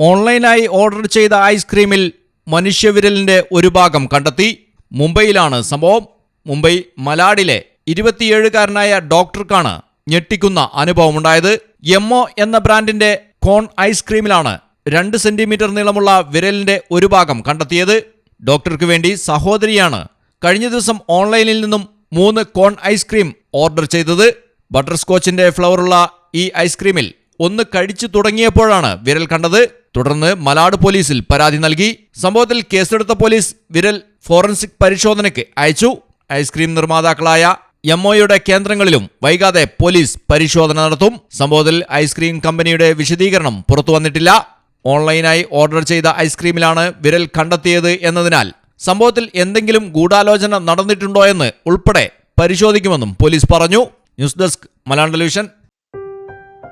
ഓൺലൈനായി ഓർഡർ ചെയ്ത ഐസ്ക്രീമിൽ മനുഷ്യവിരലിന്റെ ഒരു ഭാഗം കണ്ടെത്തി. മുംബൈയിലാണ് സംഭവം. മുംബൈ മലാഡിലെ ഇരുപത്തിയേഴുകാരനായ ഡോക്ടർക്കാണ് ഞെട്ടിക്കുന്ന അനുഭവമുണ്ടായത്. എംഒ എന്ന ബ്രാൻഡിന്റെ കോൺ ഐസ്ക്രീമിലാണ് രണ്ട് സെന്റിമീറ്റർ നീളമുള്ള വിരലിന്റെ ഒരു ഭാഗം കണ്ടെത്തിയത്. ഡോക്ടർക്ക് വേണ്ടി സഹോദരിയാണ് കഴിഞ്ഞ ദിവസം ഓൺലൈനിൽ നിന്നും മൂന്ന് കോൺ ഐസ്ക്രീം ഓർഡർ ചെയ്തത്. ബട്ടർ സ്കോച്ചിന്റെ ഫ്ലവറുള്ള ഈ ഐസ്ക്രീമിൽ ഒന്ന് കഴിച്ചു തുടങ്ങിയപ്പോഴാണ് വിരൽ കണ്ടത്. തുടർന്ന് മലാട് പോലീസിൽ പരാതി നൽകി. സംഭവത്തിൽ കേസെടുത്ത പോലീസ് വിരൽ ഫോറൻസിക് പരിശോധനയ്ക്ക് അയച്ചു. ഐസ്ക്രീം നിർമ്മാതാക്കളായ എംഒയുടെ കേന്ദ്രങ്ങളിലും വൈകാതെ പോലീസ് പരിശോധന നടത്തും. സംഭവത്തിൽ ഐസ്ക്രീം കമ്പനിയുടെ വിശദീകരണം പുറത്തു വന്നിട്ടില്ല. ഓൺലൈനായി ഓർഡർ ചെയ്ത ഐസ്ക്രീമിലാണ് വിരൽ കണ്ടെത്തിയത് എന്നതിനാൽ സംഭവത്തിൽ എന്തെങ്കിലും ഗൂഢാലോചന നടന്നിട്ടുണ്ടോ എന്ന് ഉൾപ്പെടെ പരിശോധിക്കുമെന്നും പോലീസ് പറഞ്ഞു. News desk Malayalam television.